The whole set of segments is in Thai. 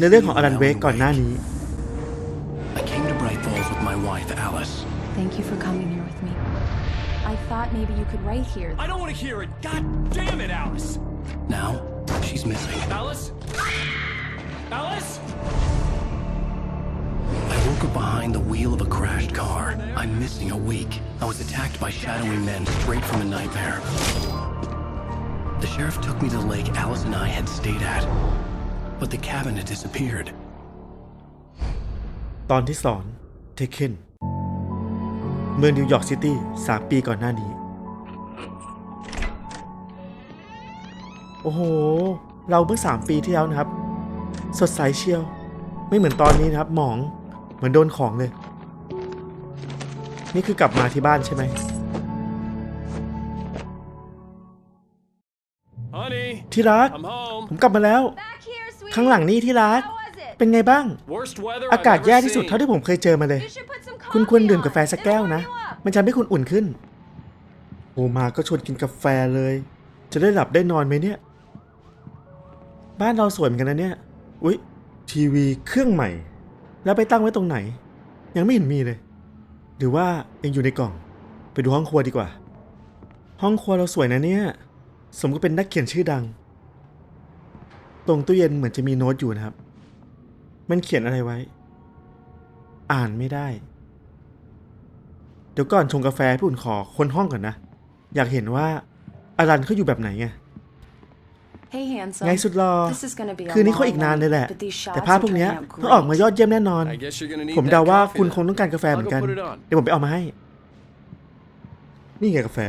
ในเรื่องของอลันเวกก่อนหน้านี้ I came to Bright Falls with my wife, Alice. Thank you for coming here with me. I thought maybe you could write here. I don't want to hear it. God damn it, Alice. Now, she's missing. Alice? Alice? I woke up behind the wheel of a crashed car. I'm missing a week. I was attacked by shadowy men straight from a nightmare. The sheriff took me to the lake Alice and I had stayed at. But the cabin had disappeared. ตอนที่สอนเทคเคนเมืองนิวยอร์กซิตี้สามปีก่อนหน้านี้ โอ้โห เราเมื่อสามปีที่แล้วนะครับ สดใสเชียว ไม่เหมือนตอนนี้นะครับ หมอง เหมือนโดนของเลย นี่คือกลับมาที่บ้านใช่ไหม Honey, ที่รัก I'm home. ผมกลับมาแล้ว Back here, sweetie. ข้างหลังนี่ที่รัก How was it? เป็นไงบ้าง Worst weather อา I've กาศ ever แย่ที่สุด seen. เท่าที่ผมเคยเจอมาเลย You should put some คุณควร coffee ดื่ม on. กาแฟสักแก้วนะ It'll warm you up. มันจะทำให้คุณอุ่นขึ้น โอมาก็ชวนกินกาแฟเลย จะได้หลับได้นอนไหมเนี่ย บ้านเราสวยเหมือนกันนะเนี่ย อุ๊ย ทีวีเครื่องใหม่ แล้วไปตั้งไว้ตรงไหน ยังไม่เห็นมีเลย หรือว่ายังอยู่ในกล่อง ไปดูห้องครัวดีกว่า ห้องครัวเราสวยนะเนี่ย สมก็เป็นนักเขียนชื่อดัง ตรงตู้เย็นเหมือนจะมีโน้ตอยู่นะครับ มันเขียนอะไรไว้ อ่านไม่ได้ เดี๋ยวก่อนชงกาแฟพี่อุ่นขอคนห้องก่อนนะ อยากเห็นว่าอารันเขาอยู่แบบไหนไง Hey, handsome. ไงสุดรอ This is gonna be a คืนนี้เขา long อีกนานเลยแหละ night, but these shots แต่ภาพพวกเนี้ย are turning out ต้องออกมายอดเยี่ยมแน่นอน I guess you're gonna need ผม that เดาว่า coffee คุณ then. คงต้องการกาแฟเหมือนกัน I'll go put it on. เดี๋ยวผมไปเอามาให้ นี่ไงกาแฟ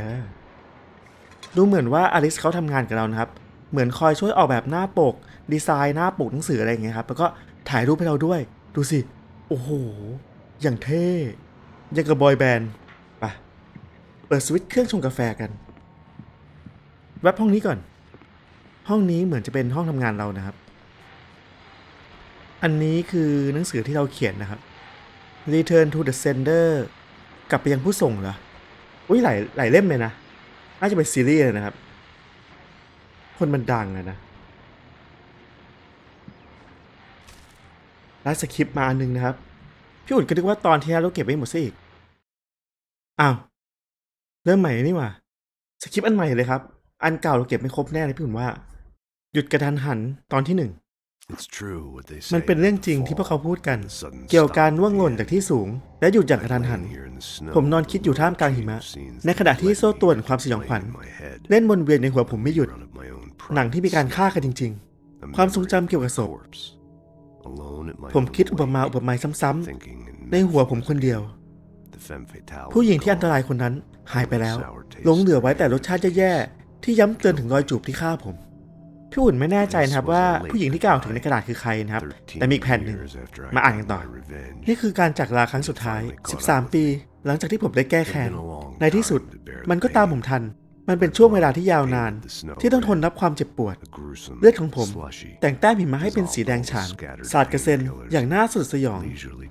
ดูเหมือนว่าอลิสเขาทำงานกับเรานะครับ เหมือนคอยช่วยออกแบบหน้าปก ดีไซน์หน้าปกหนังสืออะไรอย่างเงี้ยครับ แล้วก็ถ่ายรูปให้เราด้วย ดูสิ โอ้โห อย่างเท่ยังกับบอยแบนด์ไปเปิดสวิตช์เครื่องชงกาแฟกันแวบห้องนี้ก่อน ห้องนี้เหมือนจะเป็นห้องทำงานเรานะครับ อันนี้คือหนังสือที่เราเขียนนะครับ Return to the Sender กลับไปยังผู้ส่งเหรอ อุ้ยหลายหลายเล่มเลยนะ น่าจะเป็นซีรีส์เลยนะครับ คนมันดังอะนะแล้วสคริปต์มาอันหนึงนะครับ พี่อุ่นก็นึกว่าตอนที่แล้วเราเก็บไว้หมดซะอีก อ้าว เริ่มใหม่นี่หว่า สคริปต์อันใหม่เลยครับ อันเก่าเราเก็บไม่ครบแน่เลยพี่อุ่นว่า หยุดกระทันหันตอนที่หนึ่ง It's true what they say มันเป็นเรื่อง about จริง the ที่พวกเขา fall พูดกัน and the sudden เกี่ยวกับการ stop ร่วงหล่น at the จาก end. ที่สูง และหยุดอย่างกระทันหัน Laying here in the snow, ผมนอนคิดอยู่ท่ามกลางหิมะ ในขณะที่โซ่ตรวนความสยองขวัญ playing in my head, เล่นวนเวียนในหัวผมไม่หยุด run of my own หนังที่มีการฆ่ากันจริง The ๆความทรง memory จำเกี่ยวกับศพ corpse. Alone at my ผม own คิดอุปมา way, อุปไมยซ้ำ thinking in ๆในหัวผมคนเดียว the femme fatale ผู้หญิงที่ was อันตราย gone. คนนั้นหายไปแล้วหลงเหลือไว้แต่รสชาติแย่ๆ ที่ย้ำเตือนถึงรอยจูบที่ฆ่าผม พี่อุ่นไม่แน่ใจนะครับว่าผู้หญิงที่กล่าวถึงในกระดาษคือใครนะครับ แต่มีอีกแผ่นหนึ่ง years after I มาอ่านกันต่อ got my revenge. นี่คือการจากลาครั้งสุดท้าย 13 ปี หลังจากที่ผมได้แก้แค้น ในที่สุดมันก็ตามผมทัน มันเป็นช่วงเวลาที่ยาวนาน ที่ต้องทนรับความเจ็บปวด A gruesome, เลือดของผม slushy, แต่งแต้มหิมะให้เป็นสีแดงฉาน สาดกระเซ็น อย่างน่าสลดสยอง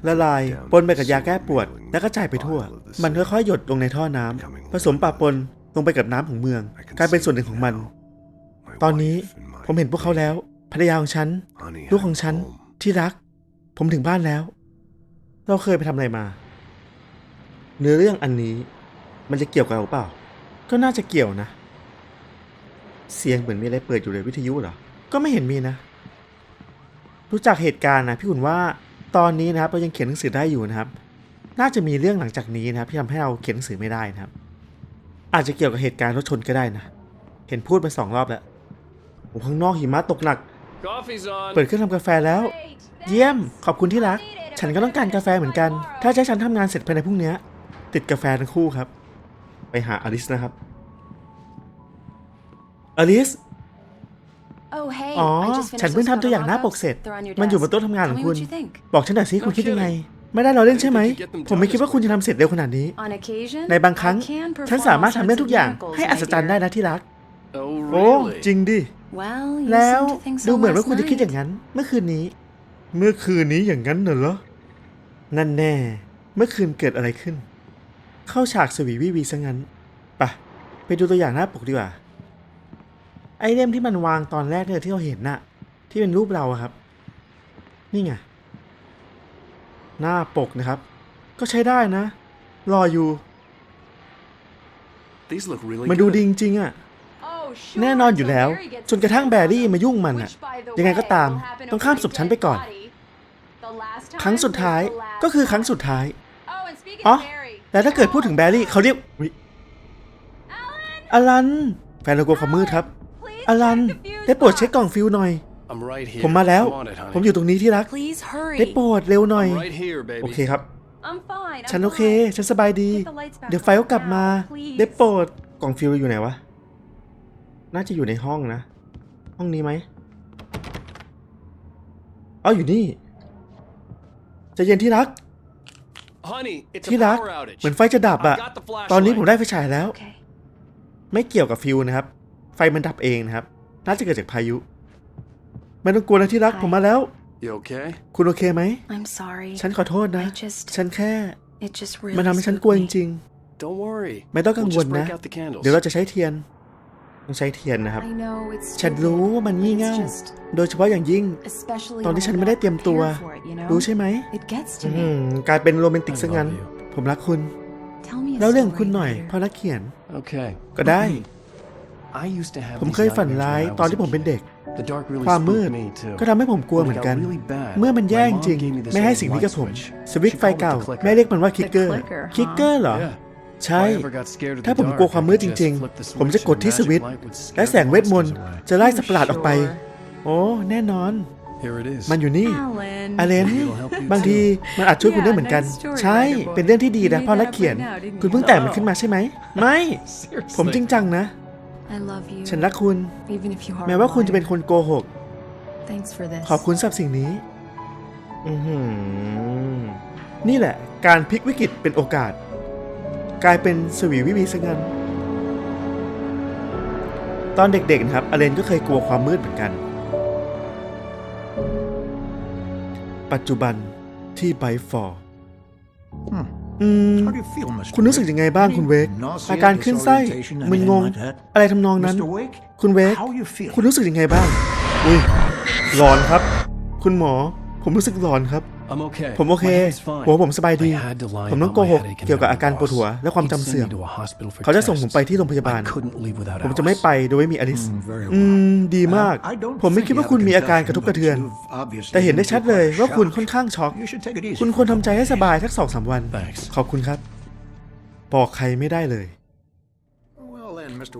ละลายปนไปกับยาแก้ปวด แล้วก็จ่ายไปทั่ว มันค่อยๆหยดลงในท่อน้ำผสมปะปนลงไปกับน้ำของเมือง กลายเป็นส่วนหนึ่งของมัน My ตอนนี้ wife and my ผมเห็นพวกเขาแล้วภรรยาของฉัน honey ลูกของฉัน I'm home. ที่รัก ผมถึงบ้านแล้ว เราเคยไปทำอะไรมา เนื้อเรื่องอันนี้ มันจะเกี่ยวกับเราเปล่า ก็น่าจะเกี่ยวนะ เสียงเหมือนมีอะไรเปิดอยู่เลยวิทยุเหรอ ก็ไม่เห็นมีนะ รู้จักเหตุการณ์นะพี่ขุนว่าตอนนี้นะครับเรายังเขียนหนังสือได้อยู่นะครับ น่าจะมีเรื่องหลังจากนี้นะครับที่ทำให้เราเขียนหนังสือไม่ได้นะครับ อาจจะเกี่ยวกับเหตุการณ์รถชนก็ได้นะ เห็นพูดมาสองรอบแล้วโอ้ข้างนอกหิมะตกหนัก Coffee's on. เปิดเครื่องทำกาแฟแล้ว เยี่ยม ขอบคุณที่รัก ฉันก็ต้องการกาแฟเหมือนกัน ถ้าจะให้ฉันทำงานเสร็จภายในพรุ่งนี้ ติดกาแฟทั้งคู่ครับ ไปหาอลิสนะครับ อลิส Oh, hey. อ๋อ I just finished ฉันเพิ่ง those ทำตัวอย่างหน้าปก photo เสร็จ mock-ups. They're on your มันอยู่บน desk. โต๊ะทำงานข Tell อง me คุณ what you think. บอกฉันหน่อยสิคุณคิดยังไง ไม่ได้เราเล่นใช่ไหม ผมไม่คิดว่าคุณจะทำเสร็จเร็วขนาดนี้ On occasion, ในบางครั้ง I can perform ฉันสามารถทำได้ทุกอย่าง all sorts of ให้อัศจรรย์ได้ miracles, นะที่รัก Oh, โอ้ really? จริงดิ Well, you แล้ว seem to think so ดูเหมือนว่า last คุณจะคิดอย่าง night. นั้น เมื่อคืนนี้ เมื่อคืนนี้อย่างนั้นเหรอ นั่นแน่ เมื่อคืนเกิดอะไรขึ้น เข้าฉากสวีวิวีซะงั้นไปะไปดูตัวอย่างหน้าปกดีกว่า ไอเล่มที่มันวางตอนแรกเนี่ยที่เราเห็นน่ะ ที่เป็นรูปเราอะครับ นี่ไง หน้าปกนะครับ ก็ใช้ได้นะ รออยู่ These look really มาดู good. ดีจริงๆอะ Oh, sure, แน่นอนอยู่แล้ว until Barry gets จนกระทั่งแบรี่มายุ่งมันอะ Which, by the ยังไงก็ way, ตาม will happen ต้องข้ามศพฉันไปก่อน over Barry's body. The last time ครั้งสุดท้าย was the last ก็คือครั้งสุดท้าย Oh, and speaking อ๋อ of Barry, แล้วถ้าเกิดพูดถึงแบรี่เขาเรียกอุ๊ย Alan, อลัน แฟนเรากลัวความมืดครับ please อลัน check the fuse ได้โปรดเช็ค box. กล่องฟิวหน่อย I'm right here. ผมมาแล้ว I'm on it, honey. ผมอยู่ตรงนี้ที่รัก Please hurry. ได้โปรดเร็วหน่อย I'm right here, baby. โอเคครับ I'm fine. I'm ฉันโอเค fine. ฉันสบายดี Get the lights back เดี๋ยวไฟก็กลับมา on now, please. ได้โปรดกล่องฟิวอยู่ไหนวะ น่าจะอยู่ในห้องนะ ห้องนี้ไหมเอาอยู่นี่ใจะเย็นที่รัก Honey, it's ที่ a รัก power outage. เหมือนไฟจะดับอะ I've got the flashlight. ตอนนี้ผมได้ไฟฉายแล้ว Okay. ไม่เกี่ยวกับฟิวนะครับ ไฟมันดับเองนะครับ น่าจะเกิดจากพายุ ไม่ต้องกลัวนะที่รักผมมาแล้ว You okay? คุณโอเคไหม I'm sorry. ฉันขอโทษนะ I just ฉันแค่ it just really มันทำให้ฉัน spooked กลัวจ me. ริง Don't worry. ๆไม่ต้องกัง We'll วล just นะ break out the candles. เดี๋ยวเราจะใช้เทียน ต้องใช้เทียนนะครับ I know it's ฉันรู้ stupid, ว่ามันงี่ but it's เง่า just โดยเฉพาะอย่างยิ่ง especially ตอนที่ when ฉัน I'm ไม่ได้ not เตรียมตัว prepared for it, you know? รู้ใช่ไหม It gets to อื me. มกลายเป็นโรแมนติก I ซะงั้น love you. ผมรักคุณ Tell me a แล้วเรื่อง story, คุณหน่อย later. เพราะนักเขียน Okay. ก็ได้ I used to have ผม these เคยฝัน nightmares ร้าย when I ตอน was ที่ a ผมเป็น kid. เด็ก The dark really ความมืด spooked me too. ก็ทำให้ผมกลัว When เห it มือน got กัน really bad, เมื่อมันแย่ my จ mom ริง gave me this ๆไม่ให้ old สิ่งนี้กับ light ผม switch. สวิตช์ She ไฟ called it เก่า the clicker. แม่เรียกมันว่าคิกเกอร์ clicker, huh? คิกเกอร์เหรอ Yeah. ใช่ If I ever got scared of the ถ้าผม dark, กลัวความ I มืด could จริง just flip the ๆผมจะ switch กด and ที่ส magic วิตช์ light would scare และแสง the เวทมนต์ monsters away. จะไล่สัตว์ประหลาดออกไป Sure. โอ้ แน่นอน Here it is. มันอยู่นี่ Alan. อาเลน Maybe it'll help you บางที too. มันอาจช่วยคุณได้เหมือนกัน Yeah, nice story, ใช่ writer boy. เป็นเรื่องที่ดีนะ You พ่อ made นัก that up เขียน right now, didn't คุณ you? เพิ่งแต่งมันขึ้นมาใช่ไหม ไม่ Seriously. ผมจริงจังนะ I love you. ฉันรักคุณ Even if you are แม้ว่า a คุณจะเป็น liar. คนโกหก Thanks for this. ขอบคุณสำหรับสิ่งนี้อือหือนี่แหละ การพลิกวิกฤตเป็นโอกาส กลายเป็นสวีวิวีซะงั้น ตอนเด็กๆนะครับอเลนก็เคยกลัวความมืดเหมือนกัน ปัจจุบันที่ไบฟอร์อืม How do you feel, Mr. คุณรู้สึก Wake? ยังไงบ้างคุณเวก Any nausea, อาการขึ้นไส้ disorientation, มึนง anything ง like that? อะไรทำนองนั้น Mr. Wake? คุณเวก How you feel? คุณรู้สึกยังไงบ้าง อุ้ยหลอนครับ คุณหมอ ผมรู้สึกหลอนครับ I'm okay. ผมโอเค My head's fine. หัวผมสบายดี I had to lie ผมต้อง about โก my หก headache and เกี่ยวกับอาการ memory ปวดหัว loss. และความ He'd จำ send เสื่อม me to a hospital for เขาจะส่งผม tests. ไปที่โรงพยาบาล I couldn't leave without ผมจะไม่ Alice. ไปโดยไม่มีอลิส Mm, very อื well. มดีมาก I don't ผมไม่ think คิดว่า you คุณ have มี a อาการกระทบกระเทือน concussion, but you've obviously แต่เห็นได้ชัดเลย been ว่าคุณ shocked. ค่อนข้างช็อก You should take it easy. คุณควรทำใจให้สบายสักสองสามวัน Thanks. ขอบคุณครับ บอกใครไม่ได้เลย Well then, Mr.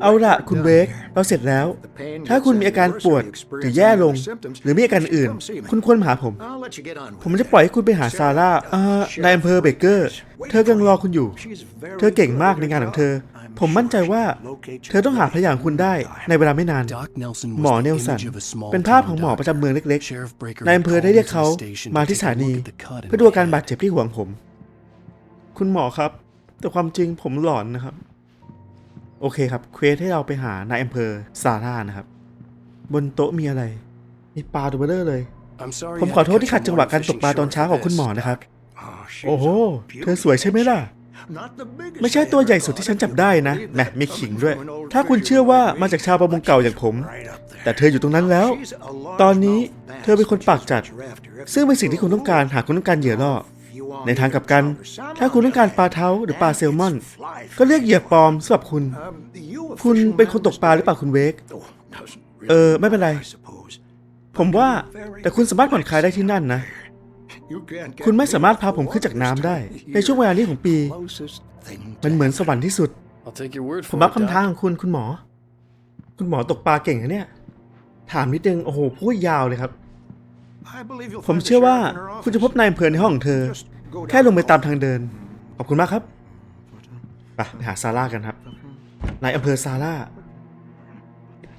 เอา Wake, ละ we're คุณ done เวก here. เราเสร็จแล้ว The pain ถ้า gets คุณมี any อาการ worse ปวด or you experience หรือแย่ลง any other symptoms, หรือมีอาการ you should อื่น come see me. คุณควรมาหาผม I'll let you get on with ผมจะ it. ปล่อยให้คุณไปหาซาร่าเอ่อ Sheriff นายอำเภอเบเกอร์ Wait เธอกำลังรอคุณอยู่ She's very เธอเก่ง good มาก at ใน her งานของเธอ job. I'm ผมมั่นใจ sure she ว่า can locate you เธอต้องหาพยานของคุณได้ในเวลาไม่นาน Doc Nelson หมอ was เน the ลสัน image of a small เป็นภาพ town ของหมอ doc. ประจำเมืองเล็ก Sheriff Breaker ๆนายอำเภอได้เรียกเขา called me to the station มา to ที่ส take ถา a นี look at the cut in เพื่อดูอาการ my บาด head. เจ็บที่หัวของผม คุณหมอครับ แต่ความจริงผมหลอนนะครับ โอเคครับเควสให้เราไปหานายอำเภอซาร่านะครับ บนโต๊ะมีอะไร มีปลาตัวเบลอเลย I'm sorry ผม you ขอ had โท to ษที่ cut ขัด your จังหวะ morning การตก fishing ปลาตอน short เช้า for ของคุณ this, หมอนะครับ Oh, she's โอ้โห a เธอสวยใช่ไหมล่ะ Not the biggest ไม่ใช่ตัวใหญ่สุดที่ฉันจับได้นะแหมมีขิงด้วย ถ้าคุณเชื่อว่ามาจากชาวประมงเก่าอย่างผม right up there. แต่เธออยู่ตรงนั้นแล้ว She's a large ตอนนี้ mouth bass เธอเป็นคนปากจัด that you're after. If ซึ่งเป็นสิ่งที่คุณต้องการหากคุณต้องการเหยื่อล่อ you want ในทางกลับกัน ถ้าคุณต้องการปลาเท้าหรือปลาเซลมอน ก็เรียกเหยื่อปลอมสำหรับคุณ คุณเป็นคนตกปลาหรือเปล่าคุณเวก เออ ไม่เป็นไร ผมว่าแต่คุณสามารถผ่อนคลายได้ที่นั่นนะ คุณไม่สามารถพาผมขึ้นจากน้ำได้ ในช่วงเวลานี้ของปี มันเหมือนสวรรค์ที่สุด ผมรับคำท้าของคุณคุณหมอ คุณหมอตกปลาเก่งนะเนี่ย ถามนิดนึง โอ้โหพูดยาวเลยครับผมเชื่อว่าคุณจะพบนายอำเภอในห้องของเธอ แค่ลงไปตามทางเดิน ขอบคุณมากครับ ไปไปหาซาร่ากันครับนายอำเภอซาร่า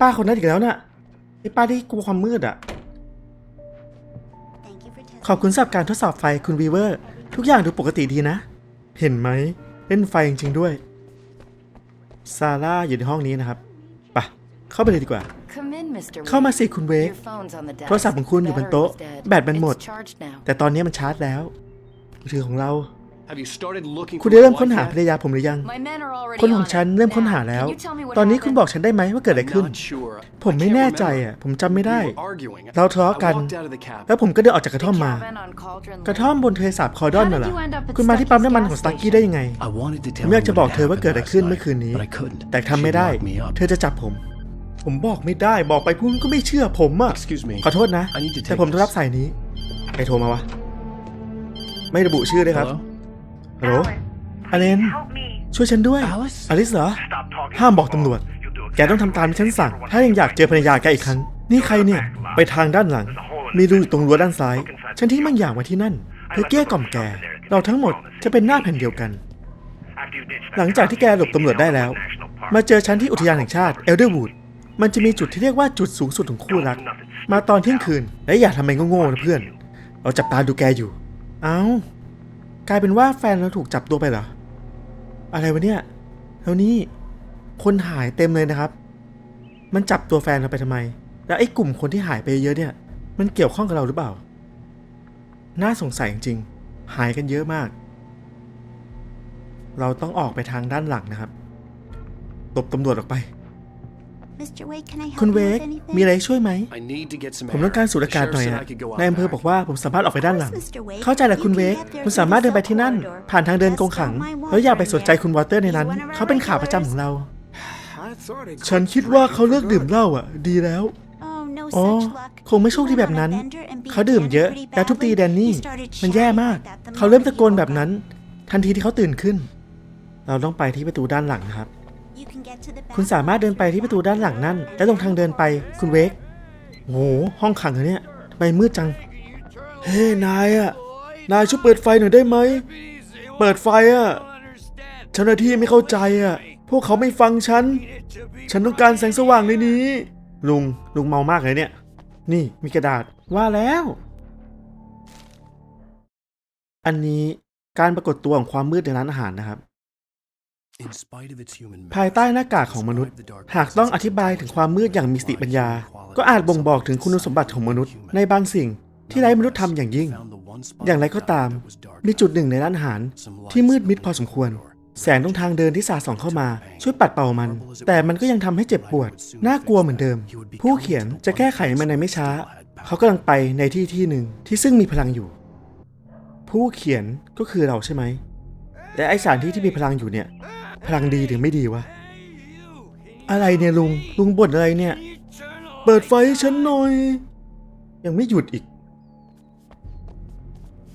ป้าคนนั้นอีกแล้วน่ะไอ้ป้าที่กลัวความมืดอะ ขอบคุณสำหรับการทดสอบไฟคุณวีเวอร์ ทุกอย่างดูปกติดีนะ เห็นไหมเล่นไฟจริงๆด้วย ซาร่าอยู่ในห้องนี้นะครับไปเข้าไปเลยดีกว่า เข้ามาสิคุณเวก โทรศัพท์ของคุณอยู่บนโต๊ะ แบตมันหมด แต่ตอนนี้มันชาร์จแล้ว มือถือของเรา Have you started looking คุณ for ได้ my เริ่มค้น wife หา yet? ภรรยาผมหรือยัง My men are already คนของ on ฉัน it. เริ่มค้น Now, หาแล้ว can you tell me what ตอนนี้คุณบอก happened? ฉันได้ไหมว่าเกิดอะไร I'm ขึ้น not sure. ผม I ไม่ can't แน่ใจ remember. อะ ผมจำไม่ได้ We were arguing. เราทะเลาะกัน I walked out of the cabin. แล้วผมก็เดินออกจากกระท่อม The มา cabin on Cauldron กระ Lake. ท่อมบนทะเลสาบคอร์ดอนน่ะเหรอ How did you end up at คุณมาที่ปั๊มน้ำมันของ Stucky's สตักกี้ gas ได้ยังไง I wanted to ผ tell มอยาก her จะ what บอก had เธอว่า happened เกิดอะไร last ขึ้นเมื่อ night, คืนนี้ but I couldn't. แต่ทำไม่ She ได้ locked me up. เธอจะจับผม ผมบอกไม่ได้ บอกไปคุณก็ไม่เชื่อผมอะ Excuse me. ขอโทษนะ I need to take แต่ผมต้องรับ this. สายนี้ ใครโทรมาวะ ไม่ระบุชื่อเลยครับ Hello? ฮัลโหลอเลน ช่วยฉันด้วย Alice? อลิสเหรอ ห้ามบอกตำรวจ แกต้องทำตามที่ฉันสั่ง ถ้ายังอยากเจอภรรยาแกอีกครั้ง นี่ใครเนี่ย ไปทางด้านหลัง มีรูอยู่ตรงรั้วด้านซ้าย ฉันทิ้งบางอย่างไว้ที่นั่น เพื่อเกลี้ยกล่อมแก เราทั้งหมดจะเป็นหน้าแผ่นเดียวกัน หลังจากที่แกหลบตำรวจได้แล้ว มาเจอฉันที่อุทยานแห่งชาติเอลเดอร์วูด มันจะมีจุดที่เรียกว่าจุดสูงสุดของคู่รัก มาตอนเที่ยงคืน และอย่าทำไมโง่ๆนะเพื่อน เราจับตาดูแกอยู่ เอ้ากลายเป็นว่าแฟนเราถูกจับตัวไปเหรอ อะไรวะเนี่ย แล้วนี่คนหายเต็มเลยนะครับ มันจับตัวแฟนเราไปทำไม แล้วไอ้กลุ่มคนที่หายไปเยอะเนี่ย มันเกี่ยวข้องกับเราหรือเปล่า น่าสงสัยจริงๆ หายกันเยอะมาก เราต้องออกไปทางด้านหลังนะครับ ตบตำรวจออกไป คุณ you เว with ก anything? มีอะไรช่วยไหม I need to get some ผม air. ต้องการสูด The อากาศ sheriff หน่อย said อะ I could go out นายอำเภอ back. บอกว่าผมสามารถออกไปด้านหลัง Of course, Mr. Wake. เข้าใจแหละคุณเวก You can get there คุณสามารถเดินไปที่นั่น through the south corridor. ผ่านทางเดินกงขัง That's not my แล้วอย่าไป water สนใจ in คุณวอเตอร์ในนั้น He's one of our เขาเป็นขาประจำของเรา I thought he ฉัน quit คิดว่า drinking เขาเลิก for ดื่ม good. เหล้าอะ ดีแล้ว Oh, no อ๋อ such luck. คงไม่โชคดีแบบนั้น He went on a bender and beat เขาดื่มเยอะ Danny pretty แล้วทุบตี badly. แดนนี่ He started มันแย่ shouting มาก like that the เขาเริ่ม moment ตะโกน he แบบ woke นั้น up. ทันทีที่เขาตื่นขึ้น เราต้องไปที่ประตูด้านหลังนะครับ คุณสามารถเดินไปที่ประตูด้านหลังนั่น และตรงทางเดินไป คุณเวกโอ้โห ห้องขังเหรอเนี่ยทำไมมืดจัง เฮ้นายอะนายช่วยเปิดไฟหน่อยได้ไหม เปิดไฟอะเจ้าหน้าที่ไม่เข้าใจอะพวกเขาไม่ฟังฉัน ฉันต้องการแสงสว่างในนี้ ลุง ลุงเมามากเลยเนี่ย นี่มีกระดาษ ว่าแล้ว อันนี้การปรากฏตัวของความมืดในร้านอาหารนะครับ ภายใต้หน้ากากของมนุษย์ หากต้องอธิบายถึงความมืดอย่างมีสติปัญญา ก็อาจบ่งบอกถึงคุณสมบัติของมนุษย์ ในบางสิ่งที่ไร้มนุษย์ทำอย่างยิ่ง อย่างไรก็ตาม มีจุดหนึ่งในร้านอาหาร ที่มืดมิดพอสมควร แสงตรงทางเดินที่สาดส่องเข้ามา ช่วยปัดเป่ามัน แต่มันก็ยังทำให้เจ็บปวด น่ากลัวเหมือนเดิม ผู้เขียนจะแก้ไขมันในไม่ช้า เขากำลังไปในที่ที่หนึ่งที่ซึ่งมีพลังอยู่ ผู้เขียนก็คือเราใช่ไหมและไอสถานที่ที่มีพลังอยู่เนี่ย พลังดีหรือไม่ดีวะ อะไรเนี่ยลุง ลุงบ่นอะไรเนี่ย เปิดไฟให้ฉันหน่อย ยังไม่หยุดอีก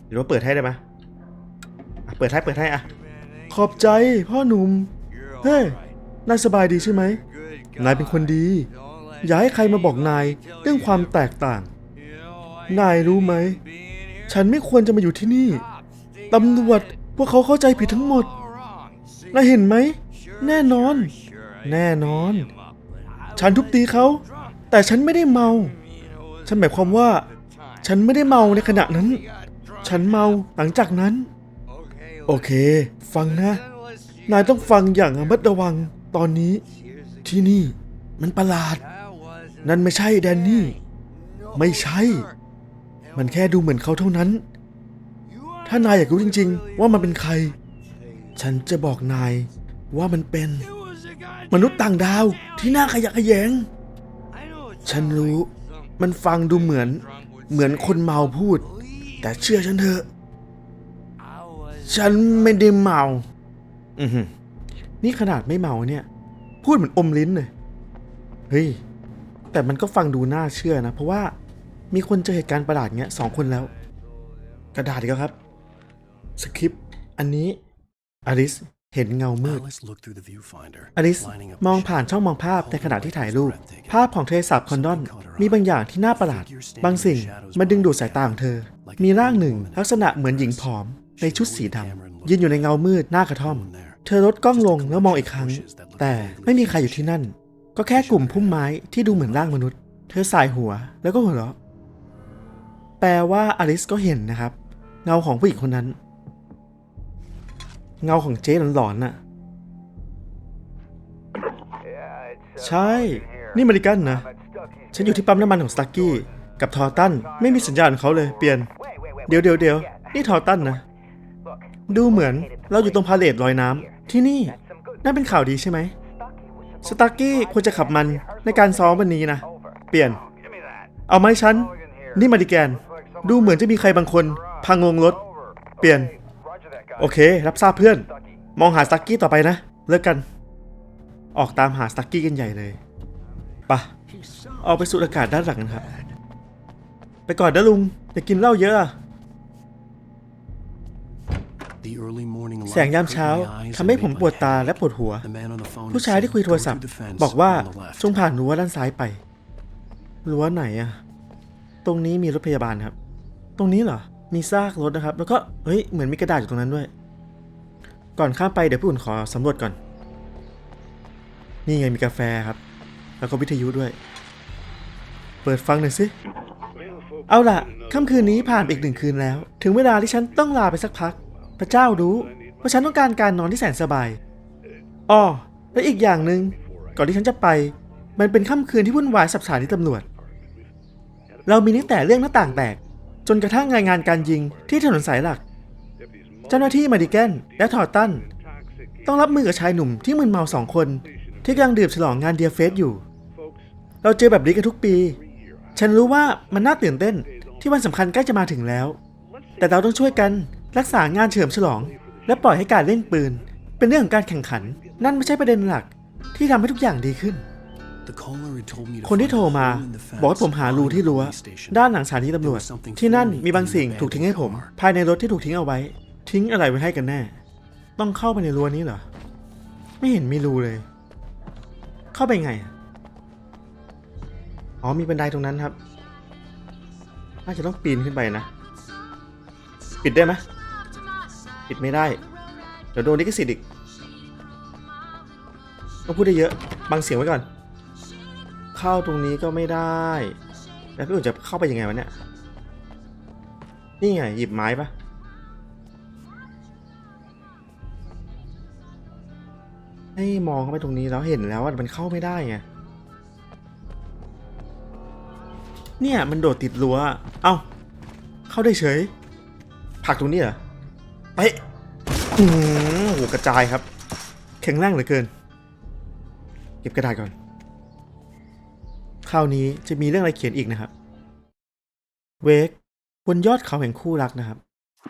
หรือว่าเปิดให้ได้ไหมเปิดให้เปิดให้อะขอบใจพ่อหนุ่ม เฮ้ย นายสบายดีใช่ไหม นายเป็นคนดี อย่าให้ใครมาบอกนายเรื่องความแตกต่าง นายรู้ไหม ฉันไม่ควรจะมาอยู่ที่นี่ ตำรวจพวกเขาเข้าใจผิดทั้งหมด นายเห็นไหม แน่นอน แน่นอน ฉันทุบตีเขา แต่ฉันไม่ได้เมา ฉันหมายความว่า ฉันไม่ได้เมาในขณะนั้น ฉันเมาหลังจากนั้น โอเค ฟังนะ นายต้องฟังอย่างระมัดระวัง ตอนนี้ ที่นี่ มันประหลาด นั่นไม่ใช่แดนนี่ ไม่ใช่ มันแค่ดูเหมือนเขาเท่านั้น ถ้านายอยากรู้จริง ๆ ว่ามันเป็นใคร ฉันจะบอกนายว่ามันเป็น มนุษย์ต่างดาวที่น่าขยะแขยง ฉันรู้มันฟังดูเหมือน เหมือนคนเมาพูด แต่เชื่อฉันเถอะ ฉันไม่ได้เมา อือหือนี่ขนาดไม่เมาเนี่ย พูดเหมือนอมลิ้นเลย เฮ้ย แต่มันก็ฟังดูน่าเชื่อนะ เพราะว่ามีคนเจอเหตุการณ์ประหลาดเงี้ยสองคนแล้ว กระดาษอีกแล้วครับ สคริปต์อันนี้ อลิสเห็นเงามืด Alice looked through the viewfinder, อลิส lining up มอง the ผ่าน shadows. ช่องมองภาพในขณะที่ถ่ายรูป Whole thing was ภาพของเทเลศัพท์คอนดอน มีบางอย่างที่น่าประหลาด บางสิ่งมันดึงดูดสายตาของเธอ มีร่างหนึ่งลักษณะเหมือนหญิงผอม ในชุดสีดำยืนอยู่ในเงามืดหน้ากระท่อม เธอลดกล้องลงแล้วมองอีกครั้ง แต่ไม่มีใครอยู่ที่นั่น ก็แค่กลุ่มพุ่มไม้ที่ดูเหมือนร่างมนุษย์ เธอสายหัวแล้วก็หัวเราะ แปลว่าอลิสก็เห็นนะครับ เงาของผู้หญิงคนนั้น เงาของเจ๊หลอนๆน่ะ ใช่ นี่มาริกันนะ ฉันอยู่ที่ปั๊มน้ำมันของสตักกี้ กับทอตัน ไม่มีสัญญาณของเขาเลย เปลี่ยน เดี๋ยวเดี๋ยวเดี๋ยวนี่ทอตันนะ ดูเหมือนเราอยู่ตรงพาเลทลอยน้ำที่นี่นั่นเป็นข่าวดีใช่ไหม สตาร์กี้ควรจะขับมันในการซ้อมวันนี้นะ เปลี่ยน เอาไหมฉัน นี่มาดิแกน ดูเหมือนจะมีใครบางคน พังงงรถ เปลี่ยน โอเค รับทราบเพื่อน มองหาสตาร์กี้ต่อไปนะ เลิกกัน ออกตามหาสตาร์กี้กันใหญ่เลยไปะออกไปสูดอากาศด้านหลังกันครับ ไปก่อนนะลุงอย่ากินเหล้าเยอะอะ The early morning light แสงยามเช้า hurt my eyes ทำให้ and ผม made ปวด my ตา head. และปวดหัว The man on the phone ผู้ชายที่คุยโทรศัพท์ go through the fence บอกว่า on the left. จงผ่านรั้วด้านซ้ายไป รั้วไหนอะตรงนี้มีรถพยาบาลครับ ตรงนี้เหรอ มีซากรถนะครับ แล้วก็เฮ้ยเหมือนมีกระดาษอยู่ตรงนั้นด้วย ก่อนข้ามไปเดี๋ยวพี่อุ่นขอสำรวจก่อน นี่ไงมีกาแฟครับ แล้วก็วิทยุด้วย เปิดฟังหน่อยสิ เอาล่ะค่ำคืนนี้ผ่านไปอีกหนึ่งคืนแล้ว ถึงเวลาที่ฉันต้องลาไปสักพัก พระเจ้ารู้ว่าฉันต้องการการนอนที่แสนสบายอ้อและอีกอย่างหนึ่งก่อนที่ฉันจะไป มันเป็นค่ำคืนที่วุ่นวายสับสานที่ตำรวจ เรามีตั้งแต่เรื่องหน้าต่างแตก จนกระทั่งรายงานการยิงที่ถนนสายหลัก เจ้าหน้าที่มาดิแกนและทอร์ตัน ต้องรับมือกับชายหนุ่มที่มึนเมาสองคน ที่กำลังดื่มฉลองงานเดียเฟสอยู่ เราเจอแบบนี้กันทุกปี ฉันรู้ว่ามันน่าตื่นเต้นที่วันสำคัญใกล้จะมาถึงแล้ว แต่เราต้องช่วยกันรักษางานเฉลิมฉลอง และปล่อยให้การเล่นปืน เป็นเรื่องของการแข่งขัน นั่นไม่ใช่ประเด็นหลักที่ทำให้ทุกอย่างดีขึ้น คนที่โทรมา บอกให้ผมหารูที่รั้วด้านหลังสถานีตำรวจ ที่นั่นมีบางสิ่งถูกทิ้งให้ผม ภายในรถที่ถูกทิ้งเอาไว้ ทิ้งอะไรไว้ให้กันแน่ ต้องเข้าไปในรั้วนี้เหรอ ไม่เห็นมีรูเลย เข้าไปไงอะอ๋อมีบันไดตรงนั้นครับน่าจะต้องปีนขึ้นไปนะ ปิดได้ไหมปิดไม่ได้ เดี๋ยวโดนลิขสิทธิ์อีกต้องพูดได้เยอะบังเสียงไว้ก่อน เข้าตรงนี้ก็ไม่ได้ แล้วพี่อุ่นจะเข้าไปยังไงวะเนี่ย นี่ไงหยิบไม้ปะให้มองเข้าไปตรงนี้แล้วเห็นแล้วว่ามันเข้าไม่ได้ไง เนี่ยมันโดดติดรั้ว เอ้า เข้าได้เฉย ผักตรงนี้เหรอไปอือโหกระจายครับ แข็งแรงเหลือเกิน เก็บกระดาษก่อน ราวนี้จะมีเรื่องอะไรเขียนอีกนะครับ เวกบนยอดเขาแห่งคู่รักนะครับ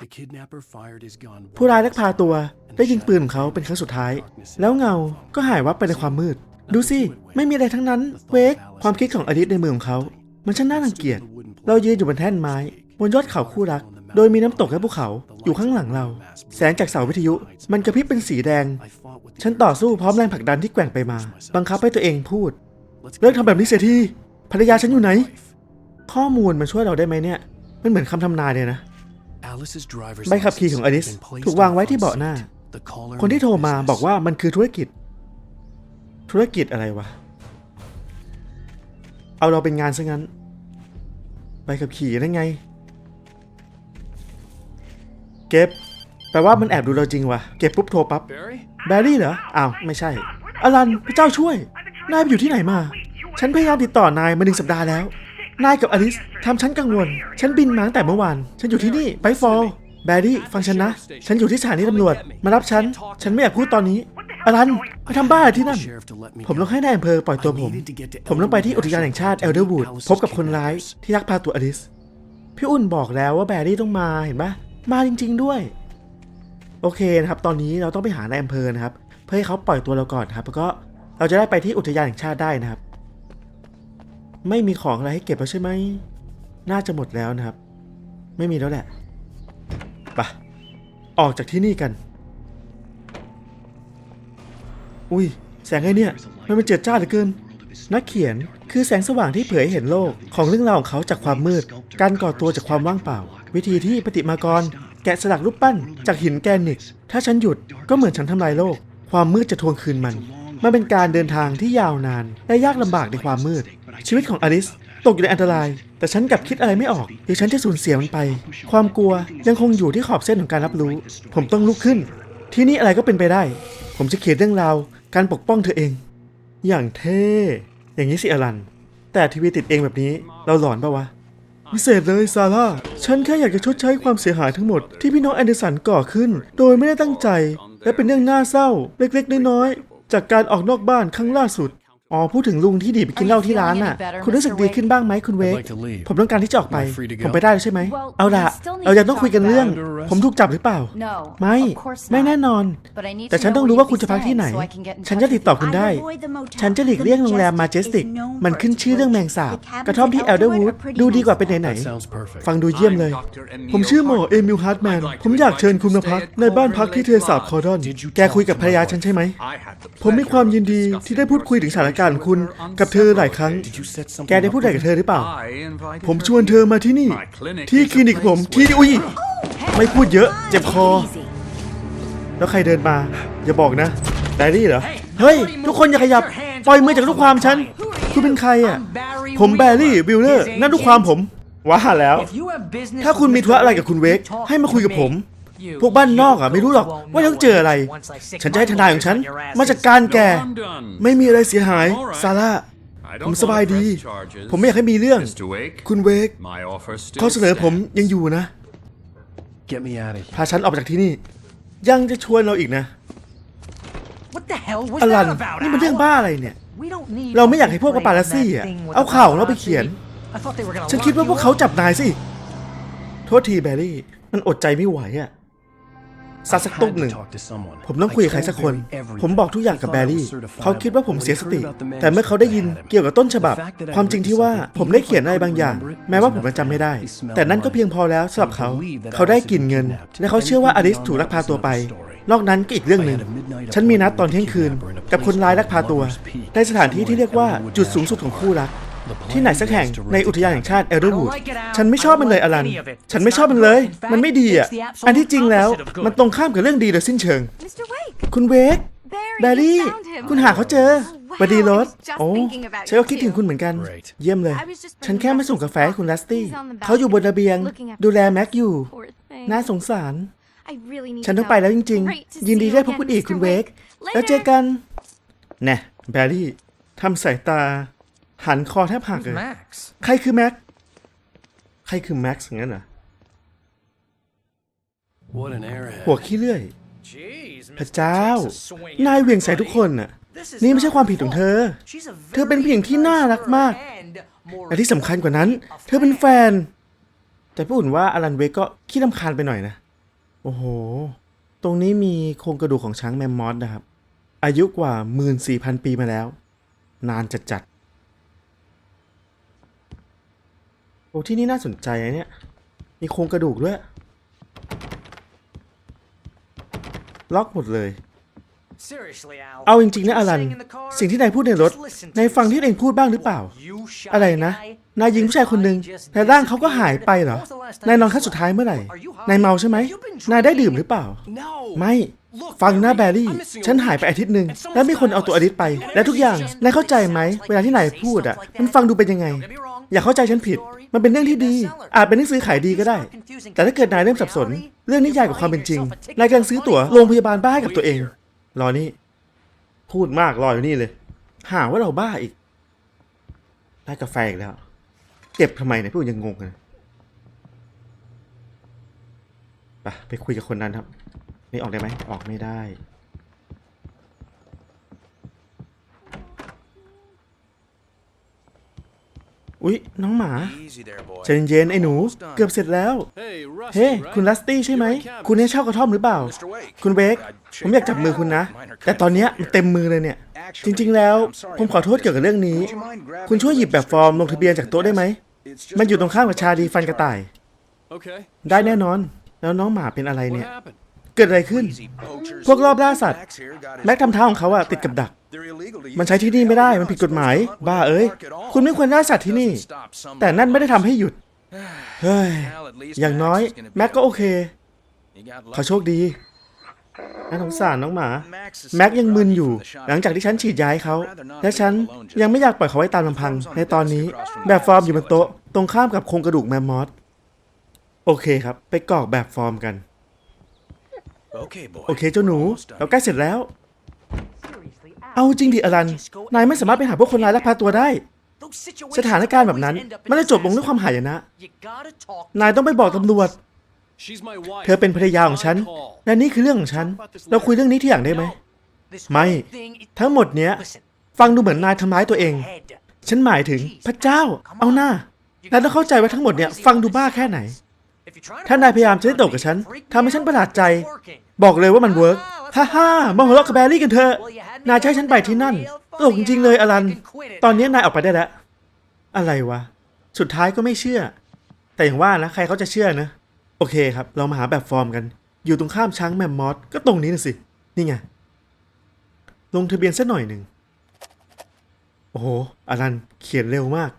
The kidnapper fired his gun ผู้ร้ายลักพาตัวได้ยิงปืนของเขาเป็นครั้งสุดท้าย แล้วเงาก็หายวับไปในความมืด ดูสิ ไม่มีอะไรทั้งนั้น เวกความคิดของอดิตในมือของเขา มันช่างน่ารังเกียจ เรายืนอยู่บนแท่นไม้ บนยอดเขาคู่รัก โดยมีน้ำตกและภูเขาอยู่ข้างหลังเรา แสงจากเสาวิทยุ มันกระพริบเป็นสีแดง I fought with the ฉันต่อสู้พร้อมแรงผลักดันที่แกว่งไปมา บังคับให้ตัวเองพูด เลิกทำแบบนี้เสียทีภรรยาฉันอยู่ไหน ข้อมูลมันช่วยเราได้ไหมเนี่ย มันเหมือนคำทำนายเลยนะ Alice's driver's ใบขับขี่ของอลิส license had been placed ถูกวางไว้ที่เบาะหน้า on the front seat. The caller คนที่โทรมา business. บอกว่ามันคือธุรกิจ ธุรกิจอะไรวะ เอาเราเป็นงานซะงั้น ใบขับขี่นั่นไง เก็บแปลว่ามันแอบดูเราจริงวะเก็บปุ๊บโทรปั๊บ Barry? แบรี่เหรอ อ้าว ไม่ใช่ อลันพระเจ้าช่วย นายไปอยู่ที่ไหนมา ฉันพยายามติดต่อนายมาหนึ่งสัปดาห์แล้ว นายกับอลิสทำฉันกังวล ฉันบินมาตั้งแต่เมื่อวาน ฉันอยู่ที่นี่ไปฟอลแบรี่ฟังฉันนะ ฉันอยู่ที่สถานีตำรวจ มารับฉัน ฉันไม่อยากพูดตอนนี้ อลันไปทำบ้าอะไรที่นั่น ผมต้องให้นายอำเภอปล่อยตัวผม ผมต้องไปที่อุทยานแห่งชาติเอลเดอร์วูดพบกับคนร้ายที่ลักพาตัวอลิส พี่อุ่นบอกแล้วว่าแบรี่ต้องมาเห็นปะมาจริง ๆด้วย โอเคนะครับ ตอนนี้เราต้องไปหานายอำเภอนะครับ เพื่อให้เขาปล่อยตัวเราก่อนครับ แล้วก็ เราจะได้ไปที่อุทยานแห่งชาติได้นะครับ ไม่มีของอะไรให้เก็บแล้วใช่ไหม น่าจะหมดแล้วนะครับ ไม่มีแล้วแหละไปะออกจากที่นี่กัน อุ้ย แสงไอ้เนี่ย มันเป็นเจิดจ้าเหลือเกิน นักเขียนคือแสงสว่างที่เผยให้เห็นโลกของเรื่องราวของเขาจากความมืด การก่อตัวจากความว่างเปล่า วิธีที่ปฏิมากร แกะสลักรูปปั้นจากหินแกรนิตถ้าฉันหยุดก็เหมือนฉันทำลายโลก ความมืดจะทวงคืนมัน มันเป็นการเดินทางที่ยาวนาน และยากลำบากในความมืด ชีวิตของอลิสตกอยู่ในอันตราย แต่ฉันกลับคิดอะไรไม่ออกหรือฉันจะสูญเสียมันไป ความกลัวยังคงอยู่ที่ขอบเส้นของการรับรู้ ผมต้องลุกขึ้น ที่นี่อะไรก็เป็นไปได้ ผมจะเขียนเรื่องราวการปกป้องเธอเอง อย่างเท่อย่างนี้สิอลัน แต่ทีวีติดเองแบบนี้เราหลอนปะวะพิเศษเลยซาร่า ฉันแค่อยากจะชดใช้ความเสียหายทั้งหมดที่พี่น้องแอนเดอร์สันก่อขึ้น โดยไม่ได้ตั้งใจ และเป็นเรื่องน่าเศร้า เล็กๆ น้อย จากการออกนอกบ้านครั้งล่าสุด อ๋อพูดถึงลุงที่ดีดไปกินเหล้าที่ร้านน่ะ คุณรู้สึกดีขึ้นบ้างไหมคุณเวก I'd like to leave. ผมต้องการที่จะออกไป Am I free to go? ผมไปได้แล้วใช่ไหม Well, เอาล่ะ we still need เรายังต้องคุยกันเรื่อง to talk. Under arrest? ผมถูกจับหรือเปล่า No, ไม่ of course ไม่ not. แน่นอน But I need แต่ to ฉัน know ต้อง where รู้ you'll ว่าคุณ be จะพักที่ไหน staying so I can get in ฉัน touch จะติดต่อ with คุณ you. ได้ I'd avoid the motel. ฉันจะหลีกเลี่ยงโรงแรม The มาเจสติก Majestic is known มัน for ขึ้น its ชื่อเรื่องแมง roaches. สาบ The cabins กระท่อมที่ in เอลเดอร์วูด Elderwood are pretty ดูดีกว่า nice. เป็นไหน That sounds perfect. ๆฟังดูเยี่ยมเลย ผมชื่อหมอเอมิลฮาร์ดแมน ผมอยากเชิญคุณมาพักในบ้านพักที่เทสาบคอร์ดอน แกคุยกับภรรยาฉันใช่ไหม ผมมีความยินดีที่ได้พูดคุยถึงสถานการณ์ของคุณกับเธอหลายครั้ง Did you set something แกได้พูดอะไรกับเธอหรือเปล่า I ผมชวนเธอมาที่นี่ ที่คลินิกผมที่อุ้ยไม่พูดเยอะ เจ็บคอ Easy. แล้วใครเดินมา อย่าบอกนะแดรี่เหรอ เฮ้ย ทุกคนอย่าขยับ ปล่อยมือจากลูกความฉัน คุณเป็นใครอะ ผมแบรี่วิลเลอร์ นั่นลูกความผม ว่าแล้ว ถ้าคุณมีธุระอะไรกับคุณเวก ให้มาคุยกับผม พวกบ้านนอกอะไม่รู้หรอกว่าต้องเจออะไร ฉันจะให้ทนายของฉัน มาจัดการแก ไม่มีอะไรเสียหาย ซาร่า ผมสบายดี ผมไม่อยากให้มีเรื่อง คุณเวกข้อเสนอผมยังอยู่นะ Get me out of here. พาฉันออกจากที่นี่ ยังจะชวนเราอีกนะ What the hell was อลัน that about? นี่มันเรื่อง Al? บ้าอะไรเนี่ย We don't need เราไม่อยากให้พวกปาปารัสซี่อะ that thing with เอา the ข่าวของเราไปเขียน paparazzi. I thought they were gonna ฉันคิด lock ว่า you พวกเขา up. จับนายสิ โทษทีแบรี่ มันอดใจไม่ไหวอะ ซัดสัก I ตุ๊บ had ห to นึ่ง talk to someone. ผมต้องคุยกับใครสักคน ผมบอกทุกอย่างกับแบรี่ เขาคิดว่าผมเสียสติ แต่เมื่อเขาได้ยินเกี่ยวกับต้นฉบับ ความจริงที่ว่าผมได้เขียนอะไรบางอย่าง แม้ว่าผมจะจำไม่ได้ แต่นั่นก็เพียงพอแล้วสำหรับเขา เขาได้กลิ่นเงิน และเขาเชื่อว่าอลิสถูกลักพาตัวไปนอกนั้นก็อีกเรื่องหนึ่ง ฉันมีนัดตอนเที่ยงคืน กับคนร้ายลักพาตัว ในสถานที่ที่เรียกว่าจุดสูงสุดของคู่รัก ที่ไหนสักแห่งในอุทยานแห่งชาติเอลเดอร์วูดฉันไม่ชอบมันเลยอลัน ฉันไม่ชอบมันเลย มันไม่ดีอะ อันที่จริงแล้วมันตรงข้ามกับเรื่องดีโดยสิ้นเชิง Mr. Wake! คุณเวก Barry, แบรี่ you found him. คุณหาเขาเจอ Oh, wow, สวัสดีรถ I was just โอ้ thinking about ฉันก็ you คิดถึง too. คุณเหมือนกัน Great. เยี่ยมเลย I was just ฉันแค่มาส่งกาแฟให้คุณลัสตี้ He's on the เขาอยู่บนระเบียง looking after ดูแลแม็กอยู่ Poor thing. น่าสงสาร I really need ฉัน to ต้อง go. ไปแล้วจริง Great to ๆยินดี see ได้ you พบคุณอีก again, คุณ Mr. เวก Wake. แล้วเจอ Later. กัน แน่แบรี่ทำสายตา หันคอแทบหักเลย Max. ใครคือแม็ก ใครคือแม็กซ์งั้นเหรอ What an airhead. หัวขี้เลื่อย Jeez, พระเจ้า นายเหวี่ยงใส่ทุกคนน่ะ นี่ไม่ใช่ความผิดของเธอ She's a เธอเป็นผู้หญิงที่น่ารักมาก and more และที่สำคัญกว่านั้น เธอเป็นแฟน แต่พี่อุ่นว่าอลันเวกก็ขี้ลำคาญไปหน่อยนะ โอ้โห ตรงนี้มีโครงกระดูกของช้างแมมมอสนะครับ อายุกว่า 14,000 ปีมาแล้ว นานจัดจัดๆโอ้ที่นี่น่าสนใจนะเนี่ย มีโครงกระดูกด้วย ล็อกหมดเลย Seriously, Al. เอาจริงๆนะอลัน Saying in the car? สิ่งที่นายพูดในรถ Just listen to นายฟังที่ yourself. เองพูดบ้างหรือเปล่า You shy อะไรนะ guy. นายยิงผู้ชายคนหนึ่ง I just แต่ร่างเขาก็หายไปเหรอ When was the last time นายนอน you ครั้ง saw สุดท้ายเมื่อไหร่ Are you high? นายเมาใช่ไหม Have you been นายได้ drinking? ดื่มหรือเปล่า No. ไม่ ฟังนะแบรี่ ฉันหายไปอาทิตย์หนึ่งแล้วมีคนเอาตัวอลิสไป และทุกอย่างนายเข้าใจไหม เวลาที่นายพูดอะ มันฟังดูเป็นยังไง อย่าเข้าใจฉันผิด มันเป็นเรื่องที่ดี อาจเป็นหนังสือขายดีก็ได้ แต่ถ้าเกิดนายเริ่มสับสน เรื่องนี้ใหญ่กว่าความเป็นจริง นายกำลังซื้อตั๋วโรงพยาบาลบ้าให้กับตัวเอง รอนี่ พูดมากรออยู่นี่เลย หาว่าเราบ้าอีก ได้กาแฟอีกแล้ว เก็บทำไมเนี่ยพี่อุ่นยังงงเลยไปไปคุยกับคนนั้นครับ นี่ออกได้ไหมออกไม่ได้ อุ๊ย น้องหมา Easy there, boy. ใจเย็นๆไอ้หนู เกือบเสร็จแล้ว Hey, Rusty, เฮ้ right? คุณลัสตี้ใช่ไหม You're in cabin. คุณเนี่ยเช่ากระท่อมหรือเปล่า Mr. Wake. คุณเบค I'd shake ผมอยากจับมือคุณนะ your hand. แต่ตอนเนี้ยมันเต็มมือเลยเนี่ย จริง ๆ แล้ว ผมขอโทษเกี่ยวกับเรื่องนี้ คุณช่วยหยิบแบบฟอร์มลงทะเบียนจากโต๊ะได้ไหม It's just มันอยู่ตรงข้ามกับชาดีฟันกระต่าย Okay. ได้แน่นอน แล้วน้องหมาเป็นอะไร What เนี่ย happened? เกิดอะไรขึ้น easy poachers. พวกรอบล่าสัตว์ Max here got his แม็กทำเท้าของเขาอะติดกับดัก They're illegal to มันใช้ที่นี่ไม่ได้ มันผิดกฎหมาย บ้าเอ้ย คุณไม่ควรล่าสัตว์ที่นี่ แต่นั่นไม่ได้ทำให้หยุด เฮ้ย อย่างน้อย แม็กก็โอเค เขาโชคดีน่าสงสารน้องหมา แม็กยังมึนอยู่ หลังจากที่ฉันฉีดยาให้เขา และฉันยังไม่อยากปล่อยเขาไว้ตามลำพัง ในตอนนี้ แบบฟอร์มอยู่บนโต๊ะ ตรงข้ามกับโครงกระดูกแมมมอส โอเคครับ ไปกรอกแบบฟอร์มกัน Okay, boy. โอเคเจ้าหนู Almost done. เราใกล้เสร็จแล้ว Seriously, Al. เอาจริงดิอลัน นายไม่สามารถไปหาพวกคนร้ายลักพาตัวได้ Those situations สถานการณ์แบบนั้น always end up in มันจะจบลงด้วยความ disaster. หายนะ You gotta talk นายต้องไปบอกตำรวจ She's my wife. เธอเป็นภรรยาของฉัน My call. และนี่คือเรื่องของฉัน เราคุยเรื่องนี้ที่อย่างได้ไหม This ไม่ whole thing is- ทั้งหมดเนี้ย Listen, ฟังดูเหมือนนายทำร้ายตัวเอง head. ฉันหมายถึงพระเจ้า เอาหน้านายต้องเข้าใจว่าทั้งหมดเนี่ยฟังดูบ้าแค่ไหน ถ้านายพยายามจะเล่นตลกกับฉัน freak me ทำให้ฉัน out, ประหลาดใจ it's working. บอกเลยว่ามันเวิร์กฮ่าฮ่ามาหัวเราะกับแบรี่กันเถอะ นายจะให้ฉันไปที่นั่นตลกจริงๆเลยอลัน ตอนนี้นายออกไปได้แล้ว อะไรวะ สุดท้ายก็ไม่เชื่อ แต่อย่างว่านะใครเขาจะเชื่อนะ โอเคครับ เรามาหาแบบฟอร์มกัน อยู่ตรงข้ามช้างแมมมอสก็ตรงนี้นะสิ นี่ไง ลงทะเบียนสักหน่อยหนึ่ง โอ้โหอลันเขียนเร็วมาก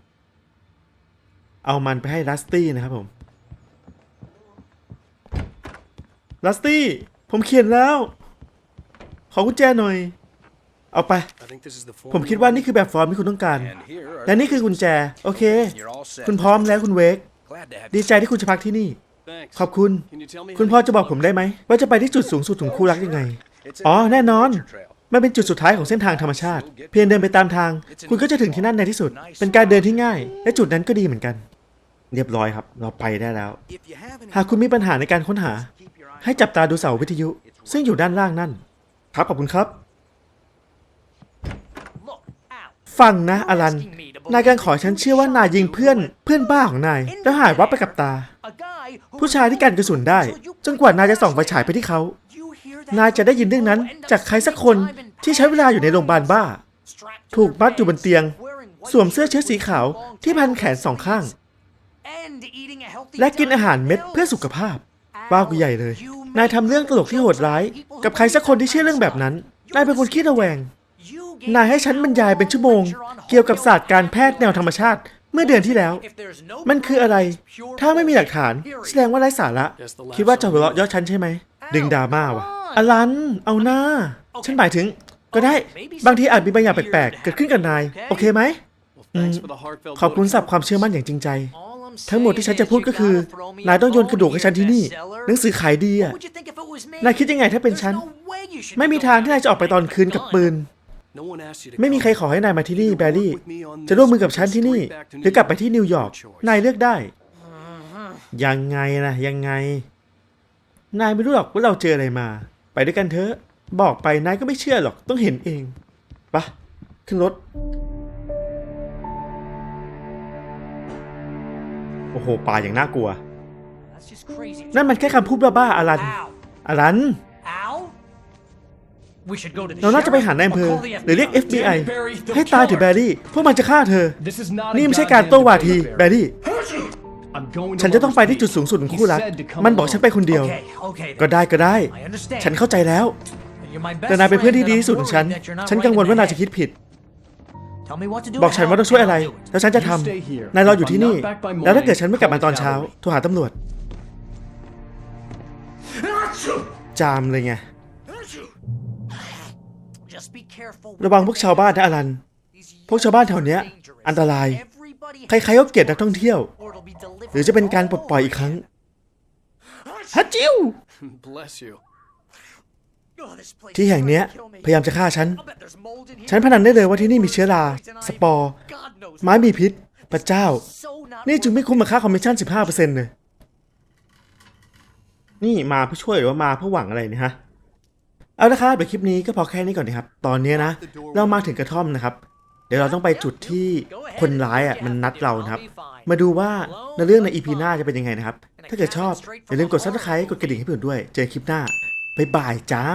เอามันไปให้รัสตี้นะครับผม ลัสตี้ ผมเขียนแล้ว ขอกุญแจหน่อย เอาไป ผมคิดว่านี่คือแบบฟอร์มที่คุณต้องการ และนี่คือกุญแจ โอเค คุณพร้อมแล้วคุณเวก ดีใจที่คุณจะพักที่นี่ ขอบคุณ คุณพ่อจะบอกผมได้ไหม ว่าจะไปที่จุดสูงสุดของคู่รักยังไง อ๋อ แน่นอน มันเป็นจุดสุดท้ายของเส้นทางธรรมชาติ เพียงเดินไปตามทาง คุณก็จะถึงที่นั่นในที่สุด เป็นการเดินที่ง่าย และจุดนั้นก็ดีเหมือนกัน เรียบร้อยครับ เราไปได้แล้ว หากคุณมีปัญหาในการค้นหา ให้จับตาดูเสาวิทยุ ซึ่งอยู่ด้านล่างนั่น ครับขอบคุณครับ ฟังนะอลัน นายการขอฉันเชื่อว่านายยิงเพื่อนเพื่อนบ้าของนาย แล้วหายวับไปกับตา ผู้ชายที่กันกระสุนได้ จนกว่านายจะส่องไฟฉายไปที่เขา นายจะได้ยินเรื่องนั้น จากใครสักคนที่ใช้เวลาอยู่ในโรงพยาบาลบ้า ถูกมัดอยู่บนเตียง สวมเสื้อเชิ้ตสีขาวที่พันแขนสองข้าง และกินอาหารเม็ดเพื่อสุขภาพ ว้ากูใหญ่เลย นายทำเรื่องตลกที่โหดร้าย กับใครสักคนที่เชื่อเรื่องแบบนั้น นายเป็นคนขี้ระแวง นายให้ฉันบรรยายเป็นชั่วโมง เกี่ยวกับศาสตร์การแพทย์แนวธรรมชาติเมื่อเดือนที่แล้ว มันคืออะไร ถ้าไม่มีหลักฐาน แสดงว่าไร้สาระ คิดว่าจะหัวเราะยอดฉันใช่ไหม ดึงดราม่าวะอลัน เอาหน้า ฉันหมายถึง ก็ได้ บางทีอาจมีบางอย่างแปลกๆ เกิดขึ้นกับนาย โอเคไหม ขอบคุณสำหรับความเชื่อมั่นอย่างจริงใจ ทั้งหมดที่ฉันจะ saying พูด is ก็ you คือ gotta throw me นายต้องโยน a กระดูกให้ฉันที่นี่ bestseller. หนังสือขายดี What อะ would you think if it was me? นายคิดยังไงถ้าเป็นฉัน There's no way you should ไม่มี go ทาง out ที่นายจะออกไปตอนคืนกับปืน No one asked you to ไม่มี come. ใครขอให้นายมาที่นี่ You แบ work รี่ with me on จะ this ร่วมมือกับ or ฉันที่นี่ straight back to หรือกลับไปที่นิวยอร์ก Your choice. นายเลือกได้ ยังไงนะยังไง นายไม่รู้หรอกว่าเราเจออะไรมา ไปด้วยกันเถอะ บอกไปนายก็ไม่เชื่อหรอก ต้องเห็นเอง ปะขึ้นรถ โอ้โหป่าอย่างน่ากลัว That's just crazy. นั่นมันแค่คำพูดบ้าๆอลัน Al. อลัน Al? We should go to the เราน่าจะไปหา sheriff นายอำเภอ or call the หรือเรียก FBI. FBI Damn, Barry, they'll ให้ตายเถอะ kill แบ her. รี่ พวกมันจะฆ่าเธอ This is not นี่ a ไม่ใช่การ goddamn โต้วาที debate, แบรี่ I'm going to ฉันจะต้องไปที่ Lover's จุดสูงสุดของคู่รัก He said to come มันบอก alone. ฉันไปคนเดียว Okay, okay. ก็ then. ได้ก็ได้ I understand. ฉันเข้าใจแล้ว You're my best แต่นายเป็นเพื่อนที่ friend ดี and ที่สุด I'm ของฉัน worried that you're not ฉันกังวล right ว่า in นาย the จะคิด head. ผิด บอกฉัน Al, ว่าต้องช่วย and อะไร I'll do it. แล้วฉันจะท You stay here. ำนายรออยู่ที่นี่ If I'm not back by morning, แล้วถ้าเกิดฉันไม่กลับมาตอนเช้า call the โทรหาตำรวจ จามเลยไง Just be careful ระวังพวกชาวบ้านนะอลัน These พวกชาวบ้านแถวเนี้ย dangerous. อันตราย Everybody ใครๆก็เกลียดนักท่องเที่ยว or it'll be delivered หรือจะเป็นการปลดปล่อยอีกครั้งฮัจจิว ที่ is แห่งเนี้ย trying to kill me. พยายามจะฆ่าฉัน I'll bet there's mold in here. ฉันพนันได้เลยว่าที่นี่มีเชื้อรา สปอร์ God knows ไม้มีพิษ พระเจ้า so not นี่จึง worth ไม่คุ้มกับค่าคอมมิชชั่น 15%เลย นี่มาเพื่อช่วยหรือว่ามาเพื่อหวังอะไรเนี่ยฮะ เอาละครับเดี๋ยวคลิปนี้ก็พอแค่นี้ก่อนนะครับ ตอนนี้นะ เรามาถึงกระท่อมนะครับ เดี๋ยวเราต้องไปจุดที่คนร้ายอะมันนัดเรานะครับ มาดูว่าในเรื่องในอีพีหน้าจะเป็นยังไงนะครับ ถ้าเกิดชอบอย่าลืมกดซับสไครต์กดกระดิ่งให้เพื่อนด้วย เจอคลิปหน้า บ๊ายบายจ้า